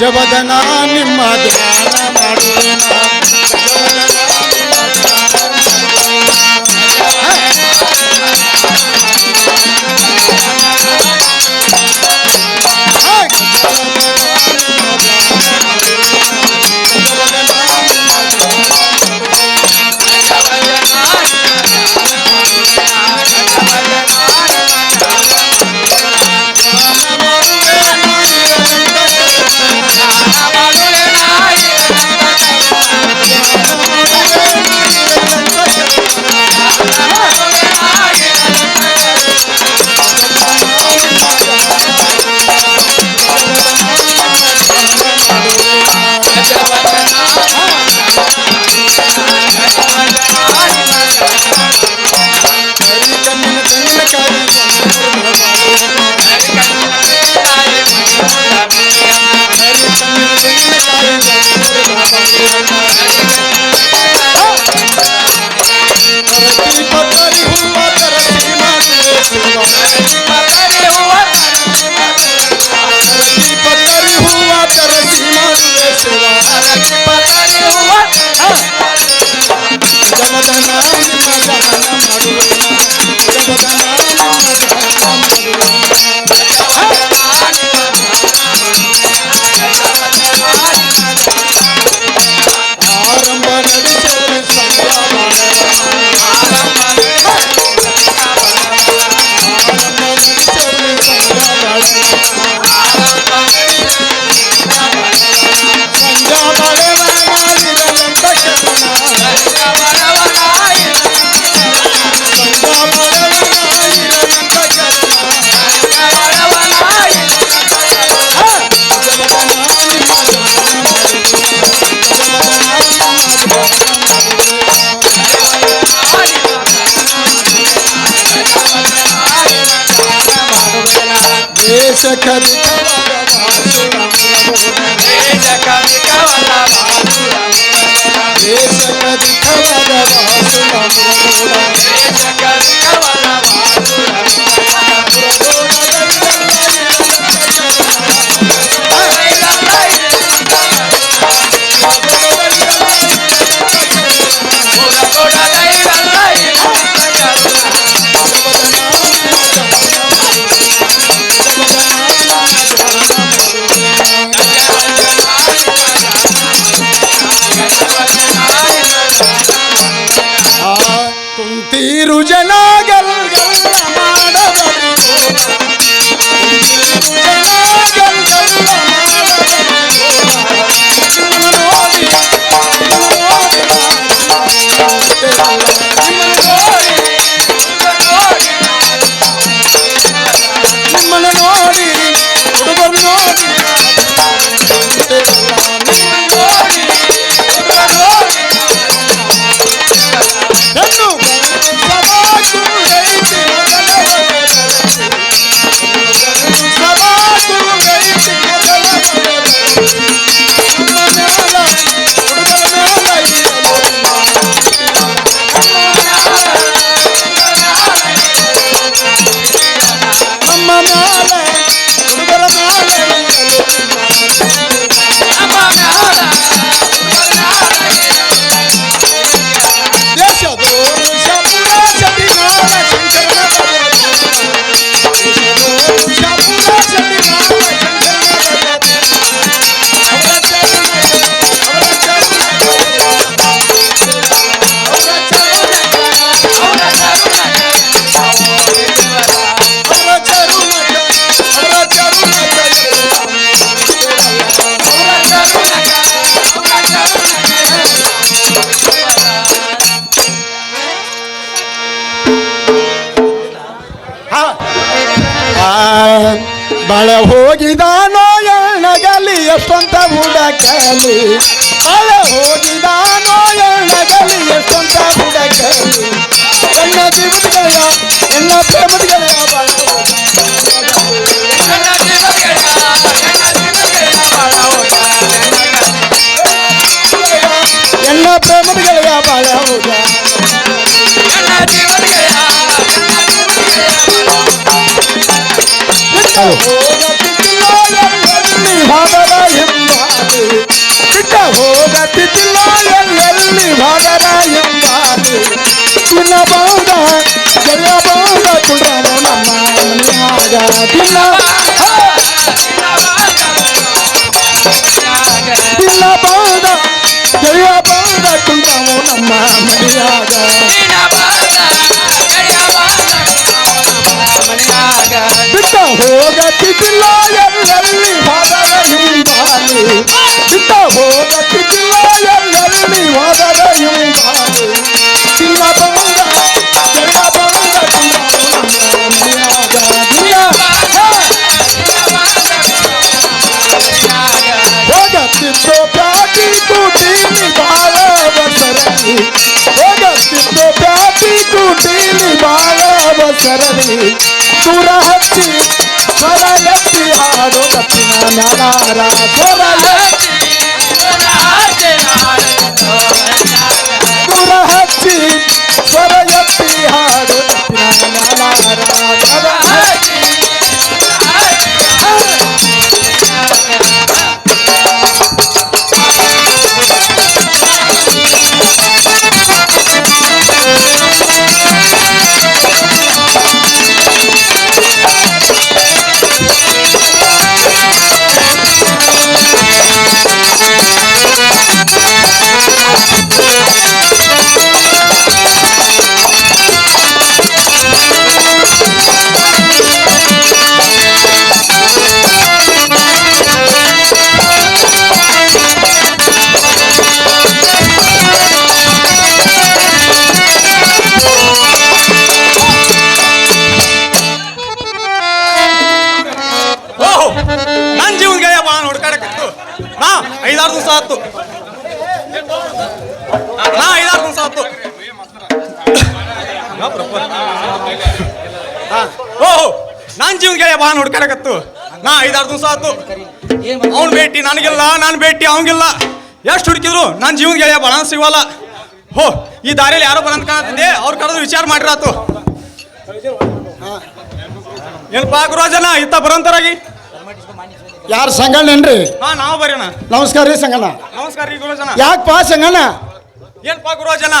ಜವದನ ನಿಮ್ಮ ಧ್ಯಾನ ಮಾಡುತ್ತೇನೆ Cause ಹೋಗಿದಾನೋ ಎಣ್ಣಗಲಿ ಎಷ್ಟೊಂತ ಬುಡಕಲಿ ಅಳ ಹೋಗಿದಾನೋ ಎಣ್ಣಗಲಿ ಎಷ್ಟೊಂತ ಬುಡಕಲಿ ನನ್ನ ಜೀವದ ನನ್ನ ಪ್ರೇಮದ ಎನ್ನ ಪ್ರೇಮದ ಗೆಳೆಯ ಬಾಳ ಹೋಗ ನನ್ನ ಜೀವದ ಗೆಳೆಯ Oh. ಬಿಟ್ಟ ಹೋಗತ್ತಿದ್ದಿಲ್ಲ ಎಲ್ಲೆಲ್ಲಿ ಭಾಗರ ಎಂಬಾಲಿ ತಿನ್ನ ಬಂದ ಗೆಳೆಯ ಬಂದ ಕುಂಡ್ರನು ನಮ್ಮ ಮನೆಯಾಗ ತಿನ್ನ ತಿನ್ನ ಬಂದ ಗೆಳೆಯ ಬಂದ ಕುಂಡ್ರನು ನಮ್ಮ ಮನೆಯಾಗ ಬಿಟ್ಟ ಹೋಗತ್ತಿದ್ದಿಲ್ಲ ಎಲ್ಲೆಲ್ಲಿ ಭಾಗರ ಹಿಂಬಾಲಿ ಬಿಟ್ಟ ಹೋಗತ್ತಿದ್ದಿಲ್ಲ ಎಲ್ಲೆಲ್ಲಿ ಭಾಗರ ಹಿಂಬಾಲಿ ತಿನ್ನ ಬಂದ ಗೆಳೆಯ ಬಂದ ಕುಂಡ್ರನು ನಮ್ಮ ಮನೆಯಾಗ ಹೋಗತ್ತಿತ್ತು ಪ್ಯಾಟಿ ಕೂಟೀಲಿ ಬಾಳ ಬಸರಲಿ ಹೋಗತ್ತಿತ್ತು ಪ್ಯಾಟಿ ಕೂಟೀಲಿ ಬಾಳ ಬಸರಲಿ ಸುರ ಹಚ್ಚಿ ಸ್ವರ ಎತ್ತಿ ಹಾಡು ಕಪ್ಪಿನ ಮ್ಯಾಲಾರ ಸ್ವರ ಎತ್ತಿ ಸುರ ಬಾ ಹುಡ್ಕಾಡಕತ್ತು ನಾ ಐದಾರು ದಿವಸ ಆತು ಅವ್ನು ಭೇಟಿ ನನಗಿಲ್ಲ ನಾನು ಭೇಟಿ ಅವಂಗಿಲ್ಲ ಎಷ್ಟು ಹುಡುಕಿದ್ರು ನನ್ನ ಜೀವನ ಗೆಳೆಯ ಬಣ ಸಿಗೋಲ್ಲ. ಹೋ ಈ ದಾರಿಯಲ್ಲಿ ಯಾರೋ ಬರಂತ ಕಾಣ್ತಿದ್ದೆ ಅವ್ರ ಕರೆದು ವಿಚಾರ ಮಾಡಿರಾತು. ಏನಪ್ಪ ಗುರುಜನ ಇತ್ತ ಬರಂತರಾಗಿ ಯಾರು ಸಂಗಣ್ಣನ್ರಿ ಹಾ ನಾವು ಬರೋಣ ನಮಸ್ಕಾರ ರೀ ಸಂಗಣ್ಣ. ನಮಸ್ಕಾರ ರೀ ಗುರುಜನ ಯಾಕಪ್ಪ ಸಂಗಣ್ಣ? ಏನಪ್ಪ ಗುರುಜನ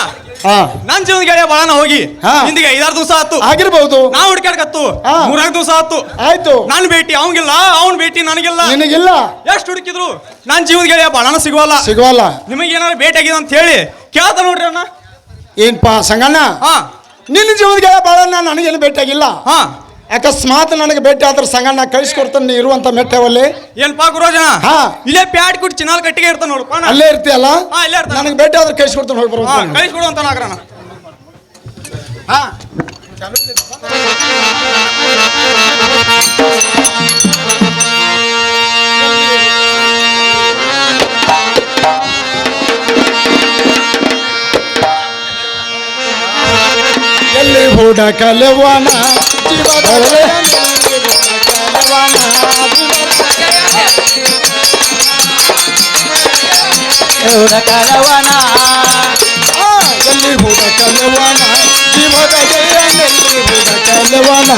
ಹಾ. ನನ್ ಜೀವನ ಗೆಳೆಯ ಬಾಳನ ಹೋಗಿ. ಹಿಂದಿಗೆ ಐದಾರು ದಿವಸ ಆತು. ಆಗಿರ್ಬಹುದು ನಾ ಹುಡುಕಾಡ್ಕತ್ತು ಹಾ. ಮೂರಾಕ್ ದಿವಸ ಆತು. ಆಯ್ತು. ನಾನು ಭೇಟಿ ಅವಂಗಿಲ್ಲ ಅವ್ನ್ ಭೇಟಿ ನನಗಿಲ್ಲ. ನಿನಗಿಲ್ಲ. ಎಷ್ಟು ಹುಡುಕಿದ್ರು? ನನ್ ಜೀವನ ಗೆಳೆಯ ಬಾಳನ ಸಿಗುವಲ್ಲ. ಸಿಗುವಲ್ಲ. ನಿಮಗೆ ಏನಾರ ಭೇಟಿ ಆಗಿದೆ ಅಂತ ಹೇಳಿ ಕೇಳ್ತ ನೋಡ್ರಿ ಅಣ್ಣ. ಏನ್ಪಾ ಸಂಗಣ್ಣ? ಹಾ. ನಿನ್ನ ಗೆಳೆಯ ಬಾಳಣ್ಣ ನನಗೇನು ಭೇಟಿಯಾಗಿಲ್ಲ ಹಾ. ಅಕಸ್ಮಾತ್ ನನಗೆ ಭೇಟಿ ಆದ್ರೆ ಸಂಗಣ್ಣ ಕಳಿಸ್ಕೊಡ್ತಾನೆ ನೀ ಇರುವಂತ ಮೆಟ್ಟವಲ್ಲಿ. ಏನ್ಪಾ ಗುರುಜನ ಹಾ. ಇಲ್ಲೇ ಪ್ಯಾಡ್ ಕುಟ್ ಚಿನ್ನಾಲ್ ಕಟ್ಟಿಗೆ ಇರ್ತಾನ ನೋಡಪ್ಪ ಅಲ್ಲೇ ಇರ್ತೀಯಲ್ಲ? ಹಾ, ಇಲ್ಲೇ ಇರ್ತಾನೆ. ನನಗೆ ಭೇಟಿ ಆದ್ರೆ ಕಳಿಸ್ಕೊಡ್ತಾನೆ ಹೋಗಿ ಬರುವಂತ ಕಳಿಸ್ಕೊಡು ಅಂತ ನಾಗ್ರಣ ಹಾ. ಎಲ್ಲಿ ಹುಡಕಲವನ ಜೀವದ ಎಲ್ಲಿ ಹುಡಕಲವನ ಜೀವದ ಜಯನಲ್ಲಿ ಹುಡಕಲವನ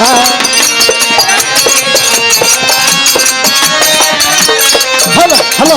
ಹಲೋ ಹಲೋ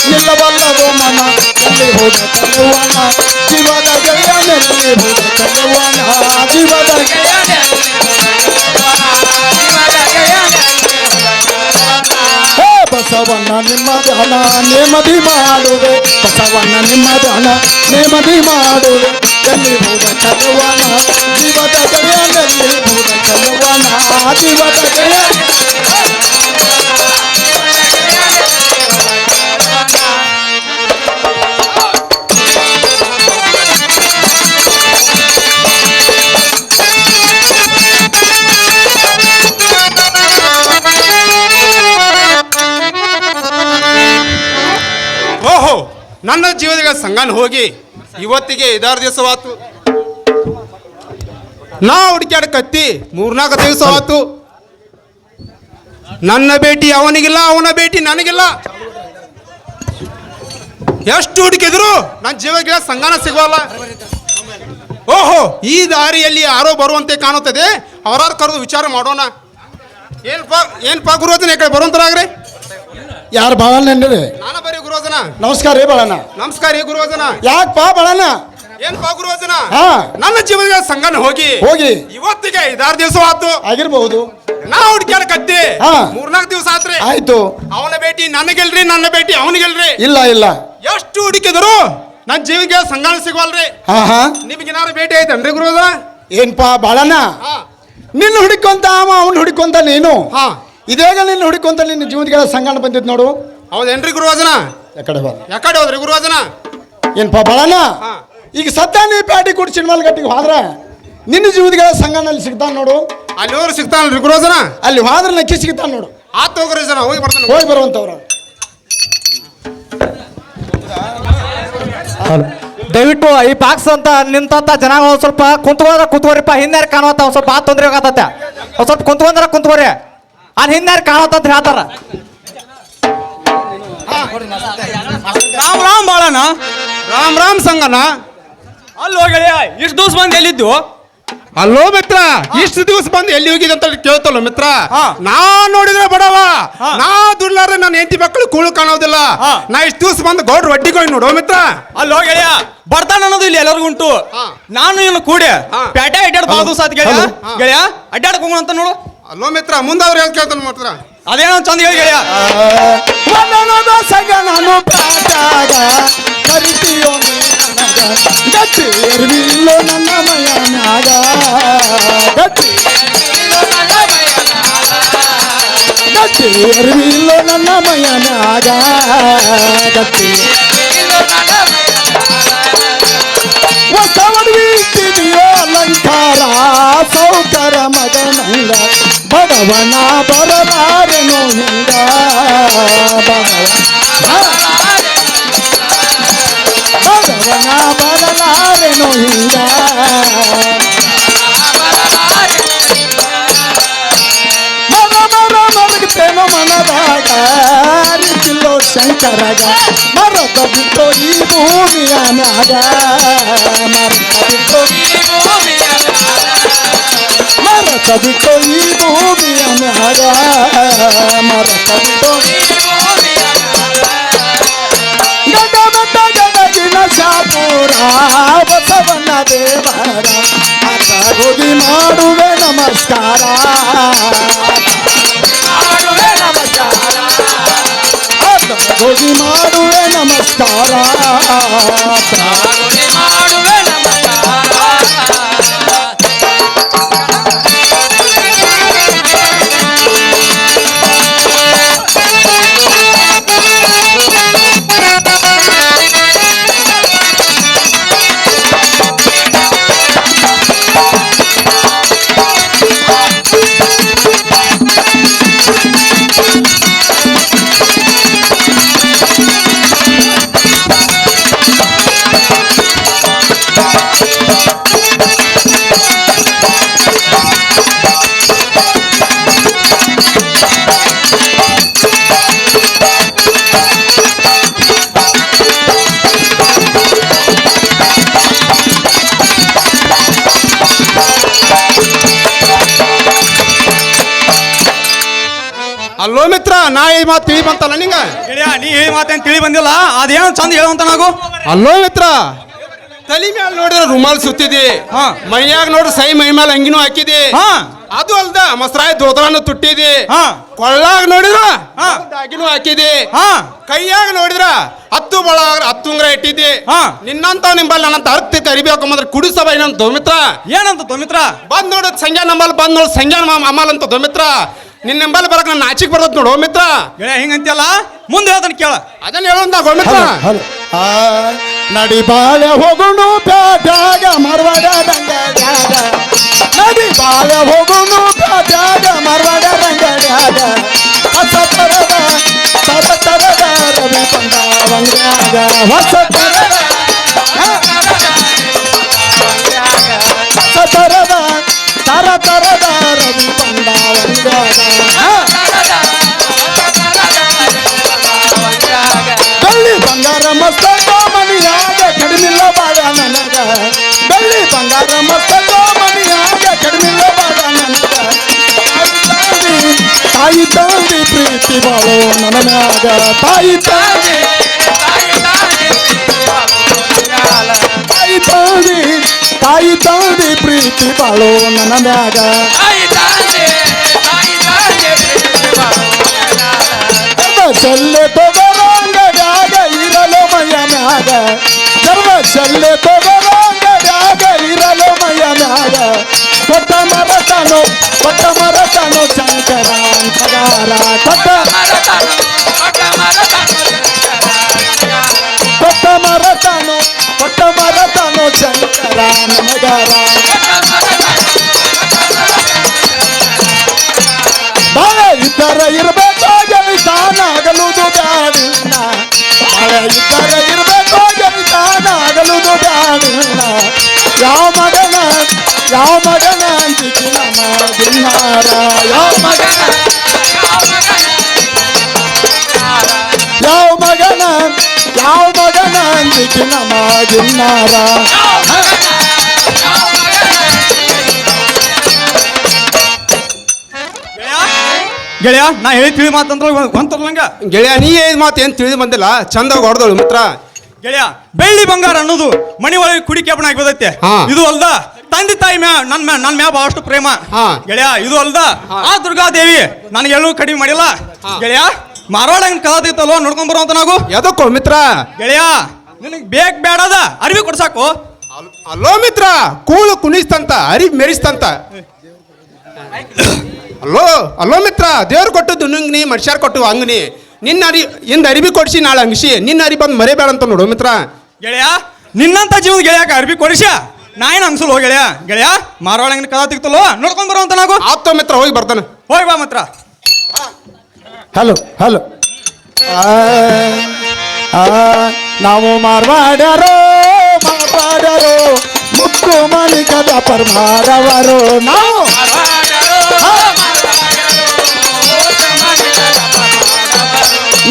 ಗೆಳುತನ ನಿಲ್ಲವಲ್ಲದು ಮನ ಎಲ್ಲಿ ಹುಡಕಲವನ ಜೀವದ ಗೆಳೆಯನಲ್ಲಿ ಹುಡಕಲವನ ಜೀವದ ಹೇ ಬಸವಣ್ಣ ನಿಮ್ಮ ಧ್ಯಾನ ನೇಮದಿ ಮಾಡುವೆ ಬಸವಣ್ಣ ನಿಮ್ಮ ಧ್ಯಾನ ನೇಮದಿ ಮಾಡುವೆ ಎಲ್ಲಿ ಭೂತ ಕಲುವನ ಜೀವದ ಗೆಳೆಯನಲ್ಲಿ ಭೂತ ಕಲುವನ ಜೀವದ ಗೆಳೆಯ ನನ್ನ ಸಂಘನ ಹೋಗಿ ಇವತ್ತಿಗೆ ಐದಾರು ದಿವಸವಾತು ನಾ ಹುಡುಕ್ಯಾಡಕತ್ತಿ ಮೂರ್ನಾಲ್ಕು ದಿವಸ ಆತು. ನನ್ನ ಭೇಟಿ ಅವನಿಗಿಲ್ಲ, ಅವನ ಭೇಟಿ ನನಗಿಲ್ಲ. ಎಷ್ಟು ಹುಡುಕಿದ್ರು ನನ್ನ ಜೀವಕ್ಕೆ ಸಂಗಾನ ಸಿಗೋಲ್ಲ ಓಹೋ, ಈ ದಾರಿಯಲ್ಲಿ ಯಾರೋ ಬರುವಂತೆ ಕಾಣುತ್ತದೆ. ಅವರಾರು ಕರೆದು ವಿಚಾರ ಮಾಡೋಣ. ಏನ್ಪಾ ಏನ್ಪಾ ಗುರುವತ್ತಿನ ಕಡೆ ಬರುವಂತರಾಗ್ರಿ? ಯಾರು ಬಾಳಣ್ಣ ಏನ್ರಿ ನಾನ ಬರೀ ಗುರುವಜನ ನಮಸ್ಕಾರ ರೀ ಬಾಳಣ್ಣ. ನಮಸ್ಕಾರ ರೀ ಗುರುವಜನ ಯಾಕಪ್ಪ ಬಾಳಣ್ಣ? ಏನ್ಪಾ ಗುರುವಜನ ಹಾ. ನನ್ನ ಜೀವನ ಸಂಗನ ಹೋಗಿ. ಹೋಗಿ. ಇವತ್ತಿಗೆ ಐದಾರು ದಿವಸ ಆತು. ಆಗಿರ್ಬಹುದು ನಾ ಹುಡುಕ್ಯಾಡಕತ್ತಿ ಹಾ. ಮೂರ್ನಾಲ್ಕು ದಿವಸ ಆತ್ರಿ. ಆಯ್ತು. ಅವನ ಭೇಟಿ ನನಗೆಲ್ರಿ ನನ್ನ ಭೇಟಿ ಅವನಿಗೆಲ್ರಿ. ಇಲ್ಲ ಇಲ್ಲ. ಎಷ್ಟು ಹುಡುಕಿದ್ರು ನನ್ನ ಜೀವಿಗೆ ಸಂಗಾನ ಸಿಗವಲ್ರಿ. ಹಾ ಹಾ. ನಿಮ್ಗೇನಾರು ಭೇಟಿ ಐತನ್ರಿ ಗುರುವಜನ ಏನ್ಪಾ ಬಾಳಣ್ಣ? ಹಾ. ನಿನ್ನ ಹುಡುಕೊಂತ ಅವ ಅವ್ನ ಹುಡುಕೊಂತ ನೀನು? ಹಾ. ಇದೇಗ ನಿನ್ನ ಹುಡುಕೊಂತ ನಿನ್ನ ಜೀವನಗಳ ಸಂಗಣ ಬಂದಿದ್ ನೋಡು. ಹೌದೇನ್ರಿ ಗುರುವಾಜನ ಯಾಕಡೆ ಬಾ. ಯಾಕಡೆ ಹೋದ್ರಿ ಗುರುವಜನ ಏನ್ಪಾ ಬಾಳಣ್ಣ ಹಾ. ಈಗ ಸದ್ಯ ನೀ ಪ್ಯಾಟಿ ಕೊಟ್ಟು ಸಿನಿಮಾಲ್ ಗಟ್ಟಿಗೆ ಹೋದ್ರೆ ನಿನ್ನ ಜೀವನಗಳ ಸಂಗನಲ್ಲಿ ಸಿಗ್ತಾನೆ ನೋಡು. ಅಲ್ಲಿ ಹೋದ್ರೆ ಸಿಗ್ತಾನಲ್ರಿ ಗುರುವಾಜನ ಅಲ್ಲಿ ಹೋದ್ರೆ ನಕ್ಕಿ ಸಿಗ್ತಾನೆ ನೋಡು. ಆತ ಹೋಗ್ರಿ ಜನ ಹೋಗಿ ಬರ್ತಾನೆ. ಹೋಗಿ ಬರುವಂತವ್ರ. ದಯವಿಟ್ಟು ಈ ಬಾಕ್ಸ್ ಅಂತ ನಿಂತ ಜನ ಒಂದ್ ಸ್ವಲ್ಪ ಕುಂತ್ಕೊಂಡ್ರೆ ಕುಂತ್ಕೋರಿಪ್ಪ. ಹಿಂದೆ ಕಾಣುವಂತ ಒಂದ್ ಸ್ವಲ್ಪ ಆ ತೊಂದರೆ ಆಗತ್ತ. ಒಂದ್ ಸ್ವಲ್ಪ ಕುಂತ್ಕೊಂಡ್ರೆ ಕುಂತ್ಕೋರಿ. ಅಲ್ಲಿ ಹಿಂದೆ ಕಾಣತಂತ ಅಂತ ಹೇಳ್ತಾರ. ರಾಮ್ ರಾಮ್ ಬಾಳನ ರಾಮ್ ರಾಮ್ ಸಂಗನ ಅಲ್ಲೋ ಗೆಳೆಯ ಇಷ್ಟು ದಿವಸ ಬಂದು ಎಲ್ಲಿದ್ದು? ಅಲ್ಲೋ ಮಿತ್ರ ಇಷ್ಟು ದಿವಸ ಬಂದು ಎಲ್ಲಿ ಹೋಗಿದೆ ಅಂತ ಕೇಳ್ತಲ್ಲ ಮಿತ್ರ. ಹಾ. ನಾ ನೋಡಿದ್ರೆ ಬಡವ. ನಾ ದುಡ್ಲಾರ ನನ್ನ ಹೆಂಡತಿ ಮಕ್ಕಳು ಕೂಳು ಕಾಣೋದಿಲ್ಲ. ನಾ ಇಷ್ಟು ದಿವಸ ಬಂದು ಗೌಡ್ರು ಕೊಯ್ ನೋಡೋ ಮಿತ್ರ. ಅಲ್ಲೋ ಗೆಳೆಯ ಬರ್ತಾನ ಅನ್ನೋದು ಇಲ್ಲಿ ಎಲ್ಲರಿಗೂ ಉಂಟು. ನಾನು ಇನ್ನು ಕೂಡಿ. ಪ್ಯಾಟೆ ಅಡ್ಡಾಡ್ ಭಾಳ ದಿವಸ ಆತ್ ಗೆಳೆಯ. ಗೆಳೆಯ ಅಡ್ಡಾಡಕ್ ಹೋಗೋಣ ಅಂತ ನೋಡು. ಅಲ್ಲೋ ಮಿತ್ರ ಮುಂದಾದ್ರೆ ಹೇಳ್ ಕೇಳ್ತಾನೆ ಮಾತ್ರ ಅದೇನೋ ಚಂದ ಹೇಳಿ ಗೆಳೆಯ ಮನನದ ಸಗನನು ಪಾಟಾಗ ಕರಿತೀಯೋ ನೀ ನನಗ ಗಟ್ಟಿ ಎರ್ವಿಲ್ಲೋ ನನ್ನ ಮಯನಾಗ ಗಟ್ಟಿ ಗಟ್ಟಿ ಎರ್ವಿಲ್ಲೋ ನನ್ನ ಮಯನಾಗ ಗಟ್ಟಿ ಹೊಸವಡ್ವಿಟ್ಟಿದೆಯೋ ಅಲಂಕಾರ ಸೌಕರ ಮಗನಂಗ ভগবানা বরলার নহিন্দা ভগবানা বরলার নহিন্দা প্রেম মন রাগার ছিল শঙ্কর রাজা মরত বিতোই ভূমি আনাগা মরত বিতোই ভূমি আনাগা ಬಿಟ್ಟು ಈ ಭೂಮಿಯ ಮ್ಯಾಗ ಮರದ ಬಿಟ್ಟು ಗಡ ಬೆಟ್ಟ ಗದಗಿನ ಶಾಪುರ ಬಸವಣ್ಣ ದೇವರ ಆತ ಹೋಗಿ ಮಾಡುವೆ ನಮಸ್ಕಾರ ಆತ ಹೋಗಿ ಮಾಡುವೆ ನಮಸ್ಕಾರ ಅಲ್ಲೋ ಮಿತ್ರ ನಾ ಈ ಮಾತು ತಿಳಿ ಬಂತಲ್ಲ ನಿಂಗ? ಗೆಳೆಯ ನೀ ಹೇಳಿ ಮಾತೇನು ತಿಳಿ ಬಂದಿಲ್ಲ? ಅದೇನು ಚಂದ ಹೇಳುವಂತ ನಾವು? ಅಲ್ಲೋ ಮಿತ್ರ ತಲೆ ಮ್ಯಾಲ ನೋಡಿದ್ರೆ ರುಮಾಲ್ ಸುತ್ತಿದಿ. ಹಾ. ಮೈಯಾಗ ನೋಡ್ರಿ ಸೈ ಮೈ ಮೇಲೆ ಅಂಗಿನೂ ಹಾಕಿದಿ. ಹಾ. ಅದು ಅಲ್ದ ಮಸ್ರಾಯಿ ದೋದ್ರಾನು ತುಟ್ಟಿದಿ. ಹಾ. ಕೊಳ್ಳಾಗ ನೋಡಿದ್ರ ಹಾ. ಡಾಗಿನೂ ಹಾಕಿದಿ. ಹಾ. ಕೈಯಾಗ ನೋಡಿದ್ರ ಹತ್ತು ಬಳ ಹತ್ತುಂಗ್ರ ಇಟ್ಟಿದ್ದಿ ಹಾ. ನಿನ್ನಂತ ನಿಂಬಲ್ಲಿ ನನ್ನಂತ ಅರ್ಥ ಅರಿಬೇಕು ಅಂದ್ರೆ ಕುಡಿಸಬ ಏನಂತ ದೋಮಿತ್ರ ಏನಂತ ದೊಮಿತ್ರ ಬಂದ್ ನೋಡು ಸಂಜೆ ನಮ್ಮಲ್ಲಿ ಬಂದ್ ನೋಡ್ ಸಂಜೆ ಅಮ್ಮಲ್ ಅಂತ ದೋಮಿತ್ರ ನಿನ್ನ ನಂಬಲ್ ಬರಕ್ ನನ್ನ ನಾಚಿಕ್ ಬರ್ತದ ನೋಡು ಮಿತ್ರ. ಗೆಳೆಯ ಹಿಂಗಂತಿಯಲ್ಲ? ಮುಂದೆ ಹೇಳ್ತಾನೆ ಕೇಳ. ಅದನ್ನ ಹೇಳೋಂತ ಗೋಮಿತ್ರ ಹಲೋ ಆ ನಡಿ ಬಾಳೆ ಹೋಗುಣು ಪ್ಯಾಟ್ಯಾಗ ಮರವಾಡ ದಂಗಡ್ಯಾಗ ನಡಿ ಬಾಳೆ ಹೋಗುಣು ಪ್ಯಾಟ್ಯಾಗ ಮರವಾಡ ದಂಗಡ್ಯಾಗ ಹೊಸ ತರದ ತರ ತರದ ರವಿ ಬಂಗ್ಯಾಗ ಹೊಸ ಬಂಗಾರ ತಾಯಿ ತಂದಿ ಪ್ರೀತಿ ಬಾಳೋ ನನ್ನ ತಾಯಿ ತಂದಿ ತಾಯಿ ತಂದಿ ತಾಯಿ ತಾಂದಿ ಪ್ರೀತಿ ಬಾಳೋ ನನ್ನ ಮ್ಯಾಗ. ತೊಗರಂಗಡ್ಯಾಗ ಇರಲು ಮೈಯ ಮ್ಯಾಗ. ಸರ್ವ ಶಲ್ಲೆ ತೊಗರಂಗಡ್ಯಾಗ ಇರಲು ಮೈಯ ಮ್ಯಾಗ ಕೊಟ್ಟ ಮರತನು ಕೊಟ್ಟ ಮರತನು ಶಂಕರ ಅಂತಗಾರ ಕೊಟ್ಟ ಕೊಟ್ಟ ಮರತನು ಕೊಟ್ಟ ಮರತನು ಶಂಕರ ನಮಗಾರ ಬಾಳೆ ಇದ್ದರ ಇರಬೇಕು ಗೆಲಿತಾನಾಗಲುದು ಯಾವ ಯಾವ ಮಗನ ಯಾವ ಮಗನ ಗೆಳೆಯ ನಾ ಹೇಳಿ ತಿಳಿ ಮಾತಂದ್ರ ಹೊಂತರ್ಲಂಗ ಗೆಳೆಯ ನೀ ಏನ್ ಮಾತು ಏನು ತಿಳಿದು ಬಂದಿಲ್ಲ? ಚಂದ ಹೊಡೆದಳು ಮಿತ್ರ. ಗೆಳೆಯ ಬೆಳ್ಳಿ ಬಂಗಾರ ಅನ್ನೋದು ಮನೆ ಒಳಗೆ ಕುಡಿ ಕೆಬ್ಬಣ ಆಗ್ಬೋದೈತೆ. ಇದು ಅಲ್ದ? ತಂದೆ ತಾಯಿ ಮ್ಯಾ ನನ್ ಮ್ಯಾ ನನ್ ಮ್ಯಾ ಬಹಳಷ್ಟು ಪ್ರೇಮ. ಹಾ. ಗೆಳೆಯ ಇದು ಅಲ್ದ? ಆ ಆ ದುರ್ಗಾದೇವಿ ನನಗೆ ಎಲ್ಲೂ ಕಡಿಮೆ ಮಾಡಿಲ್ಲ. ಗೆಳೆಯ ಮಾರವಾಡ ಕಲಾತೈತಲ್ವ ನೋಡ್ಕೊಂಡ್ ಬರುವಂತ ನಾವು. ಎದಕ್ಕೋ ಮಿತ್ರ? ಗೆಳೆಯ ನಿನಗ್ ಬೇಕ್ ಬೇಡದ ಅರಿವಿ ಕೊಡ್ಸಾಕು ಅಲ್- ಅಲ್ಲೋ ಮಿತ್ರ ಕೂಳು ಕುಣಿಸ್ತಂತ ಅರಿವಿ ಮೆರಿಸ್ತಂತ. ಅಲ್ಲೋ ಅಲ್ಲೋ ಮಿತ್ರ ದೇವ್ರು ಕೊಟ್ಟದ್ದು ನುಂಗ್ನಿ ಮನುಷ್ಯರ್ ಕೊಟ್ಟು ಅಂಗ್ನಿ. ನಿನ್ನ ಅರಿ ಇಂದ ಅರಿವಿ ಕೊಡಿಸಿ ನಾಳೆ ಅಂಗಿಸಿ. ನಿನ್ನ ಅರಿ ಬಂದು ಮರಿಬೇಡ ಅಂತ ನೋಡು ಮಿತ್ರ. ಗೆಳೆಯ ನಿನ್ನಂತ ಜೀವನ ಗೆಳೆಯಕ ಅರಿವಿ ಕೊಡಿಸ ನಾ ಏನ್ ಅನ್ಸಲ್ ಹೋಗಿ ಗೆಳೆಯ. ಗೆಳೆಯ ಮಾರವಾಡ ಕದ ತಿಕ್ತಲ್ಲೋ ನೋಡ್ಕೊಂಡ್ ಬರುವಂತ ನಾವು? ಆಪ್ತ ಮಿತ್ರ ಹೋಗಿ ಬರ್ತಾನೆ. ಹೋಗಿ ಬಾ ಮಾತ್ರ. Hello hello. ನಾವು ಮಾರ್ವಾಡ್ಯಾರೋ ಮಾರ್ವಾಡ್ಯಾರೋ ಮುಕ್ಕು ಮಾಲಿಕದ ವ್ಯಾಪಾರ ಮಾಡವರು ನಾವು.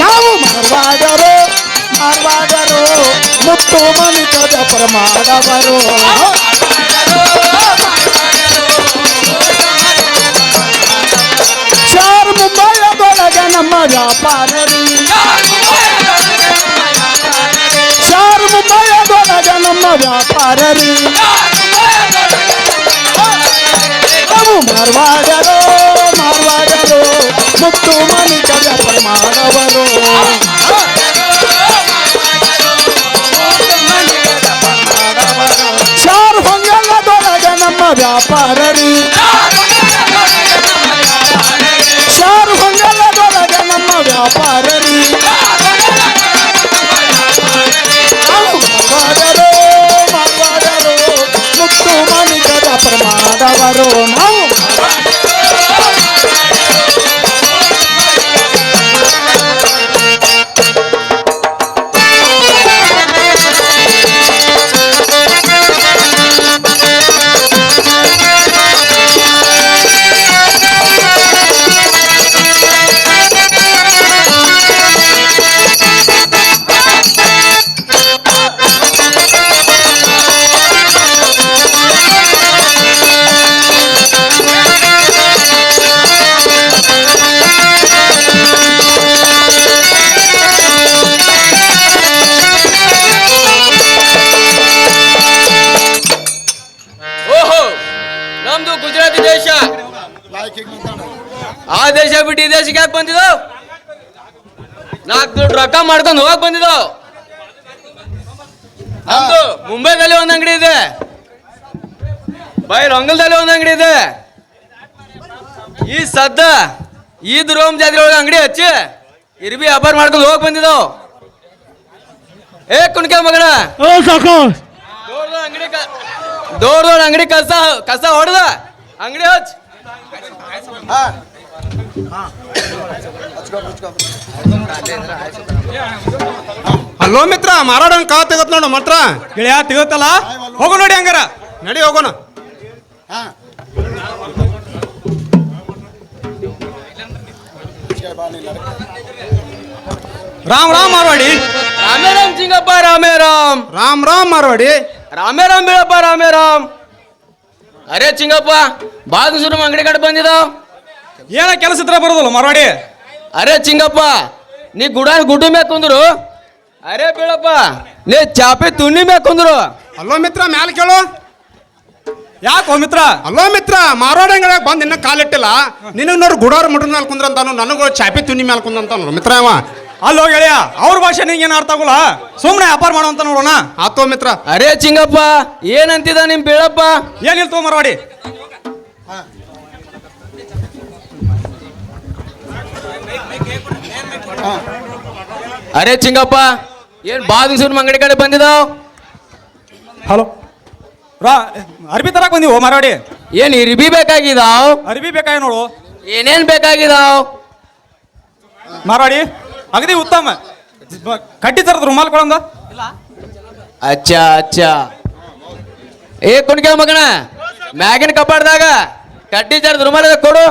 ನಾವು ಮಾರ್ವಾಡ್ಯಾರೋ ಮಾರ್ವಾಡ್ಯಾರೋ ಮುತ್ತು ಮನಿಕ ವ್ಯಾಪಾರ ಮಾಡವರು ಶಾರ್ ಮುಂಬೈಯದೊಳಗೆ ನಮ್ಮ ವ್ಯಾಪಾರರಿ ಶಾರ್ ಮುಂಬೈಯದೊಳಗೆ ನಮ್ಮ ವ್ಯಾಪಾರರಿ ನಾವು ಮಾರ್ವಾಡ್ಯರೋ ಮಾರ್ವಾಡ್ಯರೋ ಮುತ್ತು ಮನಿಕ ಮಾಡ್ಕೊಂಡು ಹೋಗಕ್ ಬಂದಿದ್ದಾವ್ ನಮ್ದು ಮುಂಬೈದಲ್ಲಿ ಒಂದು ಅಂಗಡಿ ಇದೆ. ಬೈ ರಂಗಲ್ದಲ್ಲಿ ಒಂದ್ ಅಂಗಡಿ ಇದೆ. ಈ ಸದ್ದ ಈ ರೋಮ್ ಜಾತ್ರೆ ಒಳಗೆ ಅಂಗಡಿ ಹಚ್ಚಿ ಇರ್ಬಿ ವ್ಯಾಪಾರ ಮಾಡ್ಕೊಂಡು ಹೋಗಕ್ ಬಂದಿದ್ದಾವ್ ಏ ಕುಣ್ಕೆ ಮಗನ ದೊಡ್ಡ ಅಂಗಡಿ ದೊಡ್ಡ ದೊಡ್ಡ ಅಂಗಡಿ ಕಸ ಕಸ ಹೊಡೆದ? ಅಂಗಡಿ ಹಚ್. ಅಲ್ಲೋ ಮಿತ್ರ ಮಾರಾಡಂಗ್ ಕಾ ತೆಗತ್ ನೋಡು ಮಾತ್ರ. ಗೆಳೆಯ ತೆಗತ್ತಲ್ಲ? ಹೋಗು ನೋಡಿ ಹಂಗಾರ. ನಡಿ ಹೋಗೋಣ. ರಾಮ್ ರಾಮ್ ಮಾರ್ವಾಡಿ. ರಾಮೇ ರಾಮ್ ಸಿಂಗಪ್ಪ ರಾಮೇ ರಾಮ್ ರಾಮ್ ರಾಮ್ ಮಾರವಾಡಿ. ರಾಮೇ ರಾಮ್ ಬೀಳಪ್ಪ ರಾಮೇ ರಾಮ್ ಅರೆ ಚಿಂಗಪ್ಪ ಬಾದ ಸುರು ಅಂಗಡಿ ಕಡೆ ಬಂದಿದಾವ್ ಏನ ಕೆಲಸ ಇದ್ರ ಬರೋದಲ್ಲ ಮಾರ್ವಾಡಿ ಅರೆ ಚಿಂಗಪ್ಪ ನೀ ಗುಡ ಗುಡ್ಡು ಮ್ಯಾಕ್ ಕುಂದ್ರು? ಅರೆ ಬೀಳಪ್ಪ ನೀ ಚಾಪೆ ತುಣ್ಣಿ ಮ್ಯಾಕ್ ಕುಂದ್ರು? ಅಲ್ಲೋ ಮಿತ್ರ ಮ್ಯಾಲ ಕೇಳು. ಯಾಕೋ ಮಿತ್ರ? ಅಲ್ಲೋ ಮಿತ್ರ ಮಾರೋಡ ಅಂಗಡಿಯಾಗ ಬಂದು ಇನ್ನ ಕಾಲಿಟ್ಟಿಲ್ಲ ನಿನಗೆ ನೋಡ್ರಿ ಗುಡಾರ ಮುಟ್ರ ಮೇಲೆ ಕುಂದ್ರ ಅಂತಾನು ನನಗೂ ಚಾಪಿ ತುನಿ ಮೇಲೆ ಕುಂದಂತಾನು ಮಿತ್ರ ಅವ. ಅಲ್ಲೋ ಗೆಳೆಯ ಅವ್ರ ಭಾಷೆ ನಿಂಗೆ ಏನು ಅರ್ಥ ಆಗೋಲ್ಲ? ಸುಮ್ಮನೆ ವ್ಯಾಪಾರ ಅಂತ ನೋಡೋಣ. ಆತೋ ಮಿತ್ರ. ಅರೆ ಚಿಂಗಪ್ಪ ಏನಂತಿದ ನಿಮ್ ಬೀಳಪ್ಪ? ಏನಿಲ್ತೋ ಮಾರ್ವಾಡಿ? ಅರೆ ಚಿಂಗಪ್ಪ ಏನ್ ಬಾದ ಸುರು ಅಂಗಡಿ ಕಡೆ ಬಂದಿದಾವ್? ಹಲೋ. ರಾ ಅರ್ಬಿ ತರಕ್ ಬಂದಿವೋ ಮಾರ್ವಾಡಿ ಏನ್ ಇರ್ಬಿ ಬೇಕಾಗಿದಾವ್? ಅರ್ಬಿ ಬೇಕಾಗಿ ನೋಡು. ಏನೇನ್ ಬೇಕಾಗಿದಾವ್? ಮಾರಾಡಿ ಅಗದಿ ಉತ್ತಮ. ಕಟ್ಟಿ ತರದ ರುಮಾಲ್ ಕೊಡಂದ ಅಚ್ಚ ಅಚ್ಚ. ಏ ಕುಣ್ಕೆ ಮಗನ ಮ್ಯಾಗಿನ ಕಪಾಡ್ದಾಗ ಕಟ್ಟಿ ಜರ್ದ ರುಮಾಲ ಕೊಡು.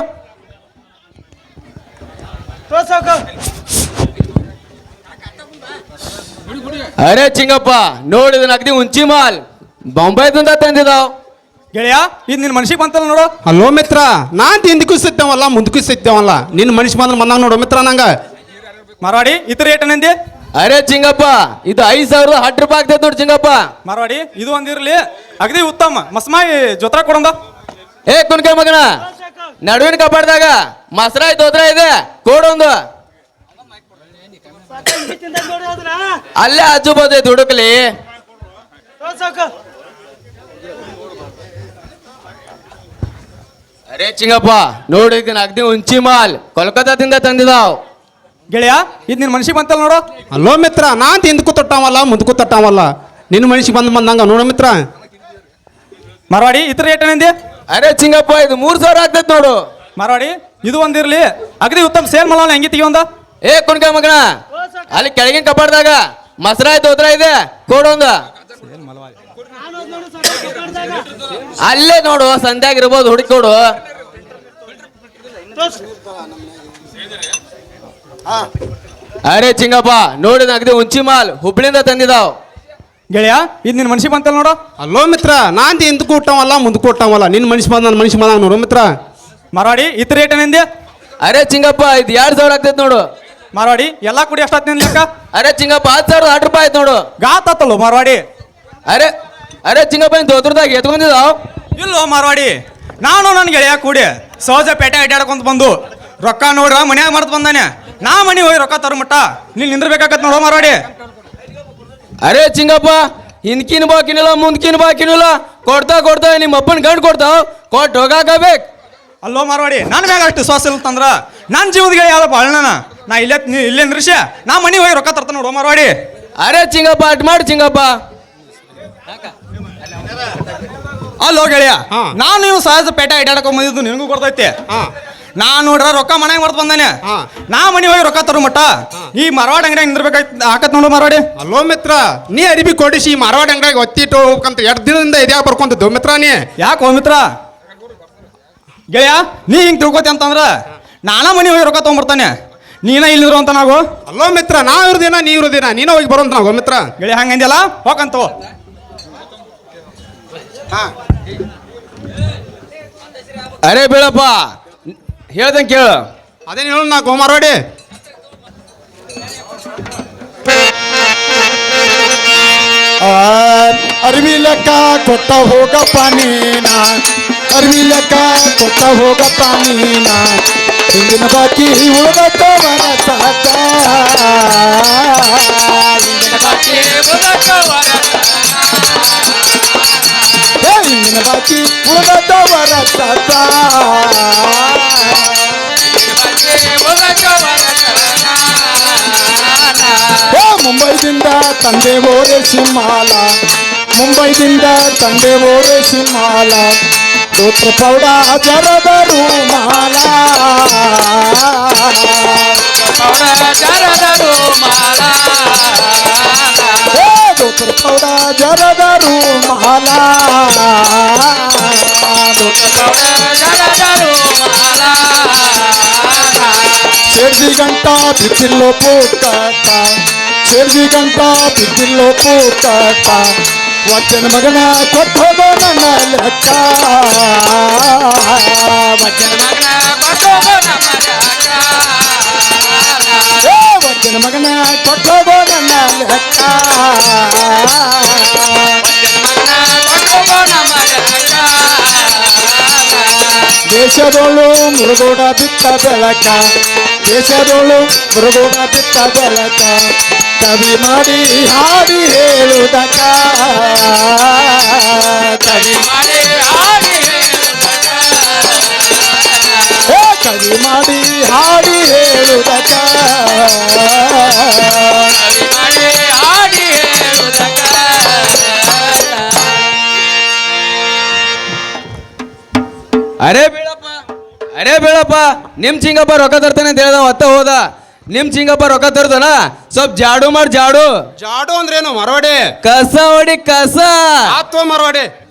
ಅರೆ ಚಿಂಗಪ್ಪ ನೋಡಿದ ಅಗದಿ ಉಂಚಿ ಮಾಲ್. ಬೊಂಬೈದಿಂದ ತಂದಿದಾವ್. ಗೆಳೆಯ ಇದು ನಿನ್ನ ಮನ್ಸಿಗೆ ಬಂತಲ್ಲ ನೋಡು. ಅಲ್ಲೋ ಮಿತ್ರ ನಾನ್ ಹಿಂದಕ್ಕೂ ಸಿದ್ದೇವಲ್ಲ ಮುಂದಕ್ಕೂ ಸಿದ್ದೇವಲ್ಲ ನಿನ್ನ ಮನುಷ್ಯ ಬಂದ್ರೆ ಬಂದಾಗ ನೋಡು ಮಿತ್ರ ನಂಗ. ಮಾರ್ವಾಡಿ ಇತರ ರೇಟ್ ಏನಂದಿ ಅರೆ ಚಿಂಗಪ್ಪ ಇದು ಐದು ಸಾವಿರದ ಹತ್ತು ರೂಪಾಯಿ ಆಗ್ತೈತೆ ನೋಡಿ ಚಿಂಗಪ್ಪ. ಮಾರ್ವಾಡಿ ಇದು ಒಂದಿರಲಿ ಅಗದಿ ಉತ್ತಮ. ಮಸ್ಮಾಯಿ ಜೊತ್ರ ಕೊಡಂದ. ಏ ಕುನ್ಕೆ ಮಗನ ನಡುವಿನ ಕಪಾಡ್ದಾಗ ಮಸರಾಯ್ ದೋತ್ರ ಇದೆ. ಕೊಡೊಂದು ಅಲ್ಲೇ ಆಜು ಬಾಜು ದುಡುಕಲಿ. ಅರೇ ಚಿಂಗಪ್ಪ ನೋಡಿ ಅಗ್ದಿ ಉಂಚಿ ಮಾಲ್. ಕೋಲ್ಕತ್ತಾದಿಂದ ತಂದಿದಾವ್. ಗೆಳೆಯ ಇದು ನಿನ್ನ ಮನ್ಸಿಗೆ ಬಂತಲ್ಲ ನೋಡು. ಅಲ್ಲೋ ಮಿತ್ರ ನಾ ಹಿಂದಕ್ಕೂ ತೊಟ್ಟಾವಲ್ಲ ಮುಂದಕ್ಕೂ ತೊಟ್ಟಾವಲ್ಲ. ನಿನ್ನ ಮನುಷ್ಯ ಬಂದು ಬಂದಂಗ ನೋಡು ಮಿತ್ರ. ಮರವಾಡಿ ಇತರ ರೇಟ್ ಏನಂದಿ ಅರೇ ಚಿಂಗಪ್ಪ ಇದು ಮೂರ್ ಸಾವಿರ ಆಗ್ತೈತೆ ನೋಡು. ಮರವಾಡಿ ಇದು ಒಂದಿರ್ಲಿ ಅಗದಿ ಉತ್ತಮ ಸೇಲ್ ಮಲ ಹೆಂಗಿ ತೆಗಿಯೊಂದ ಏ ಕುಣ್ಕ ಮಗನ. ಅಲ್ಲಿ ಕೆಳಗಿನ ಕಪಾಡ್ದಾಗ ಮಸರ ದೋತ್ರ ಇದೆ ಕೊಡೊಂದು ಅಲ್ಲೇ ನೋಡು ಸಂಧ್ಯಾಗ ಇರ್ಬೋದು ಹುಡುಕೋಡು ಕೊಡು ಅರೆ ಚಿಂಗಪ್ಪ ನೋಡಿ ಅಗದಿ ಉಂಚಿ ಮಾಲ್ ಹುಬ್ಳಿಂದ ತಂದಿದಾವ್. ಗೆಳೆಯ ಇದು ನಿನ್ನ ಮನ್ಸಿಗೆ ಬಂತಲ್ಲ ನೋಡು. ಅಲ್ಲೋ ಮಿತ್ರ ನಾನು ಹಿಂದ್ ಕೊಟ್ಟವಲ್ಲ ಮುಂದೆ ಕೊಟ್ಟವಲ್ಲ ನಿನ್ನ ಮನುಷ್ಯ ಬಂದ ನನ್ನ ಮನುಷ್ಯ ಬಂದ ನೋಡು ಮಿತ್ರ. ಮರಾಡಿ ಇತರ ರೇಟ್ ಏನಂದಿ ಅರೆ ಚಿಂಗಪ್ಪ ಇದು ಎರಡು ಸಾವಿರ ಆಗ್ತೈತೆ ನೋಡು. ಮಾರ್ವಾಡಿ ಎಲ್ಲ ಕುಡಿ ಎಷ್ಟಾತ್ ನಿನ್ ಲೆಕ್ಕ ಅರೆ ಚಿಂಗಪ್ಪ ಹತ್ತು ಸಾವಿರದ ಹತ್ತು ರೂಪಾಯಿ ಆಯ್ತು ನೋಡು. ಗಾತತ್ತಲ್ಲೋ ಮಾರ್ವಾಡಿ? ಅರೆ ಅರೆ ಚಿಂಗಪ್ಪ ನೀನ್ ದೋತ್ರದಾಗ ಎತ್ಕೊಂಡಿದ್ದಾವ್ ಇಲ್ಲೋ ಮಾರ್ವಾಡಿ ನಾನು ನನ್ನ ಗೆಳೆಯ ಕೂಡಿ ಸಹಜ ಪೇಟೆ ಅಡ್ಡಾಡ್ಕೊಂತ ಬಂದು ರೊಕ್ಕ ನೋಡ್ರ ಮನ್ಯಾಗ ಮರ್ತ್ ಬಂದಾನೆ. ನಾ ಮನೆ ಹೋಗಿ ರೊಕ್ಕ ತರು ಮಟ್ಟ. ನೀನ್ ನಿಂದಿರ್ಬೇಕಾಗತ್ ನೋಡೋ ಮಾರ್ವಾಡಿ. ಅರೆ ಚಿಂಗಪ್ಪ ಹಿಂದ್ಕಿನ ಬಾಕಿನಿಲ್ಲ ಮುಂದ್ಕಿನ ಬಾಕಿನಿಲ್ಲ ಕೊಡ್ತಾ ಕೊಡ್ತಾ ನಿಮ್ಮ ಅಪ್ಪನ ಗಂಡು ಕೊಡ್ತಾವ್. ಕೊಟ್ಟು ಹೋಗಾಕಬೇಕು ಅಲ್ಲೋ ಮಾರ್ವಾಡಿ ನನ್ನ ಮ್ಯಾಗ ಅಷ್ಟು ಶ್ವಾಸ ಇಲ್ಲಂದ್ರ ನನ್ನ ಜೀವದಿಗೆ ಯಾವ ಯಾವ್ದಪ್ಪ ಅಳ್ಳನ ನಾ ಇಲ್ಲೇ ನೀ ಇಲ್ಲೇ ದೃಶ್ಯ ನಾ ಮನೆ ಹೋಗಿ ರೊಕ್ಕ ತರ್ತಾನ ನೋಡೋ ಮಾರ್ವಾಡಿ. ಅರೆ ಚಿಂಗಪ್ಪ ಅಟ್ ಮಾಡಿ ಚಿಂಗಪ್ಪ. ಅಲ್ಲೋ ಗೆಳೆಯ ಹಾ. ನಾನು ನೀವು ಸಹಜ ಪೇಟೆ ಐಡಾಡಕ ಬಂದಿದ್ದು ನಿನಗೂ ಕೊಡ್ತೈತೆ ಹಾ. ನಾ ನೋಡ್ರ ರೊಕ್ಕ ಮನೆಗೆ ಮರ್ತ್ ಬಂದಾನೆ. ಹಾ. ನಾ ಮನೆ ಹೋಗಿ ರೊಕ್ಕ ತರು ಮಟ್ಟ ಈ ಮರವಾಡ ಅಂಗಡಿಯಾಗ ನಿಂದ್ರಬೇಕಾಯ್ತು ಹಾಕತ್ ನೋಡು ಮಾರ್ವಾಡಿ. ಅಲ್ಲೋ ಮಿತ್ರ ನೀ ಅರಿಬಿ ಕೊಡಿಸಿ ಮಾರವಾಡ ಅಂಗಡಿಯಾಗ ಒತ್ತಿಟ್ಟು ಹೋಗ್ಕಂತ ಎರಡು ದಿನದಿಂದ ಇದ್ಯಾಗ ಬರ್ಕೊಂತಿದ್ದು ಮಿತ್ರ ನೀ? ಯಾಕೋ ಮಿತ್ರ? ಗೆಳೆಯ ನೀ ಹಿಂಗ್ ತಿಳ್ಕೊತಿ ಅಂತಂದ್ರ ನಾನಾ ಮನೆ ಹೋಗಿ ರೊಕ್ಕ ತೊಗೊಂಬರ್ತಾನೆ ನೀನ ಇಲ್ಲಿದ್ರು ಅಂತ ನಾವು? ಅಲ್ಲೋ ಮಿತ್ರ ನಾ ಇರೋದಿನ ನೀ ಇರೋದಿನ ನೀನ ಹೋಗಿ ಬರೋಂತ ನಾವು ಮಿತ್ರ? ಗೆಳೆ ಹಂಗಂದಿಲ್ಲ ಹೋಗಂತ ಅರೆ ಬೀಳಪ್ಪ ಹೇಳ್ದಂಗೆ ಕೇಳು. ಅದೇನು ಹೇಳು ನಾ ಗೋಮಾರವಾಡಿ? ಅರ್ವಿ ಲೆಕ್ಕ ಕೊಟ್ಟ ಹೋಗಪ್ಪ ನೀನ? ಅರ್ವಿ ಲೆಕ್ಕ ಕೊಟ್ಟ ಹೋಗಪ್ಪ ನೀನ? ಹಿಂದಿನ ಬಾಕಿ ಉಳಿದವರ ಸಾಕ ಹಿಂದಿನ ಬಾಕಿ ಏ, ಹಿಂದಿನ ಬಾಕಿ ಉಳಿದವರ ಸಾಕ ಓ ಮುಂಬೈದಿಂದ ತಂದೆ ಓರೆ ಸಿಂಹಾಲ ಮುಂಬೈದಿಂದ ತಂದೆ ಓರೆ ಸಿಂಹಾಲ ದೋತ್ರ ಪೌಡ ಜರದ ರೂಮಾಲ ಏ ದೋತ್ರ ಪೌಡ ಜರದ ರೂಮಾಲ ದೋತ್ರ ಸೇರ್ಜಿ ಗಂಟ ಬಿದ್ದಿಲ್ಲೋ ಪೂಕಾಟ ಸೇರ್ಜಿ ಗಂಟ ಬಿದ್ದಿಲ್ಲೋ ಪೂಕಾಟ ವಚನ ಮಗನ ಕೊಟ್ಟೋಗೋ ನನ್ನ ಲೆಕ್ಕ ವಚನ ಮಗನ ಕೊಟ್ಟೋಗೋ ನಮ್ಮ ಲೆಕ್ಕ ಏ ವಚನ ಮಗನ ಕೊಟ್ಟೋಗೋ ನನ್ನ ಲೆಕ್ಕ ದೇಶದೋಳು ಮುರುಗೋಡ ಬಿತ್ತ ಬೆಳಕ ದೇಶದೋಳು ಮುರುಗೋಡ ಬಿತ್ತ ಬೆಳಕ ಕವಿ ಮಾಡಿ ಹಾಡಿ ಹೇಳುವುದಕ್ಕ. ಕವಿ ಮಾಡಿ ಹಾಡಿ ಹೇಳುವುದಕ್ಕ. ಕವಿ ಮಾಡಿ ಹಾಡಿ ಹೇಳುವುದಕ್ಕ. ಅರೆ ಬೀಳಪ್ಪ ಅರೆ ಬೀಳಪ್ಪ, ನಿಮ್ ಚಿಂಗಪ್ಪ ರೊಕ್ಕ ತರ್ತಾನೆ ಅಂತ ಹೇಳ್ದ ಹೊತ್ತ ಹೋದ. ನಿಮ್ ಚಿಂಗಪ್ಪ ರೊಕ್ಕ ತರ್ತಾನ ಸ್ವಲ್ಪ ಜಾಡು ಮಾಡಿ ಜಾಡು. ಜಾಡು ಅಂದ್ರೇನು ಮರವಾಡಿ? ಕಸ ಹೊಡಿ ಕಸ. ಆತ್ವ ಮರವಡೆ.